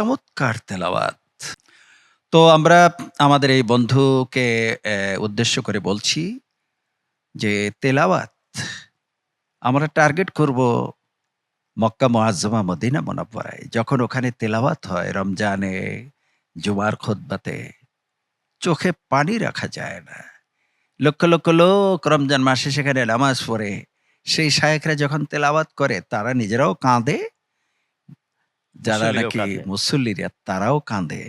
চমৎকার তেলাওয়াত। তো আমরা আমাদের এই বন্ধুকে উদ্দেশ্য করে বলছি যে তেলাওয়াত, আমরা টার্গেট করব মক্কা মোয়াজ্জমা মদিনা, মোনাব্বরায়। যখন ওখানে তেলাওয়াত হয়, রমজানে, জুমার খোদবাতে, চোখে পানি রাখা যায় না। লক্ষ লক্ষ লোক রমজান মাসে সেখানে নামাজ পড়ে। সেই শায়েকরা যখন তেলাওয়াত করে, তারা নিজেরাও কাঁদে যারা মুসল্লিরাও নাকি কাঁদে। মুসল্লিরা তারাও কাঁদে।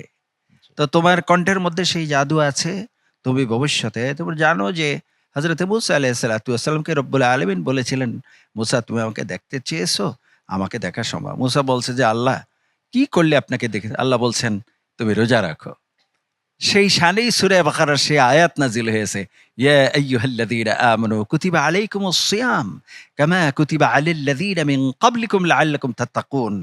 তো তোমার কণ্ঠের মধ্যে সেই জাদু আছে তুমি ভবিষ্যতে তুমি জানো যে হজরত মুসা আলাহ রব্বুল আলমিন বলেছিলেন মুসা তুমি আমাকে দেখতে চেয়েছো আমাকে দেখা সম্ভব। মুসা বলছে যে আল্লাহ কি করলে আপনাকে দেখে আল্লাহ বলছেন তুমি রোজা রাখো। সেই শানেই সুরে বাকারার সেই আয়াত নাজিল হয়েছে ইয়া আইয়ুহাল্লাযীনা আমানু কুতিবা আলাইকুমুস সিয়াম কামা কুতিবা আলাল্লাযীনা মিন ক্বাবলিকুম লাআল্লাকুম তাত্তাকুন।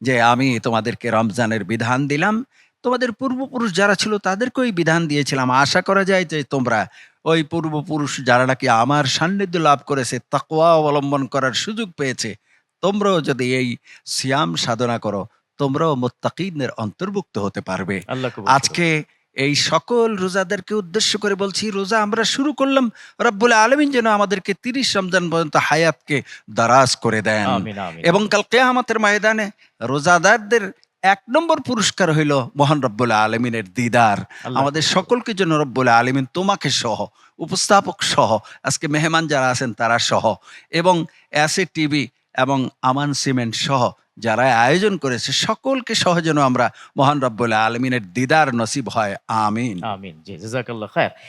যে আমি তোমাদেরকে রমজানের বিধান দিলাম। তোমাদের পূর্বপুরুষ যারা ছিল তাদেরকে ওই বিধান দিয়েছিলাম। আশা করা যায় যে তোমরা ওই পূর্বপুরুষ যারা নাকি আমার সান্নিধ্য লাভ করেছে তাকুয়া অবলম্বন করার সুযোগ পেয়েছে তোমরাও যদি এই সিয়াম সাধনা করো তোমরাও মোত্তাকিদের অন্তর্ভুক্ত হতে পারবে। আল্লাহ আজকে এই সকল রোজাদেরকে উদ্দেশ্য করে বলছি রোজা আমরা শুরু করলাম রব্বুল আলমিন যেন আমাদেরকে তিরিশ রমজান পর্যন্ত হায়াতকে দারাজ করে দেন। এবং কাল কেয়ামতের ময়দানে রোজাদারদের এক নম্বর পুরস্কার হইল মহান রব্বুল আলমিনের দিদার। আমাদের সকলকে জন্য রব্বুল আলমিন তোমাকে সহ উপস্থাপক সহ আজকে মেহমান যারা আছেন তারা সহ। এবং অ্যাসে টিভি এবং আমান সিমেন্ট সহ যারা আয়োজন করেছে, সকলকে সহজন আমরা মহান রব্বুল আলমিনের দিদার নসিব হয়। আমিন। আমিন। জি, জাজাকাল্লাহ খায়ের।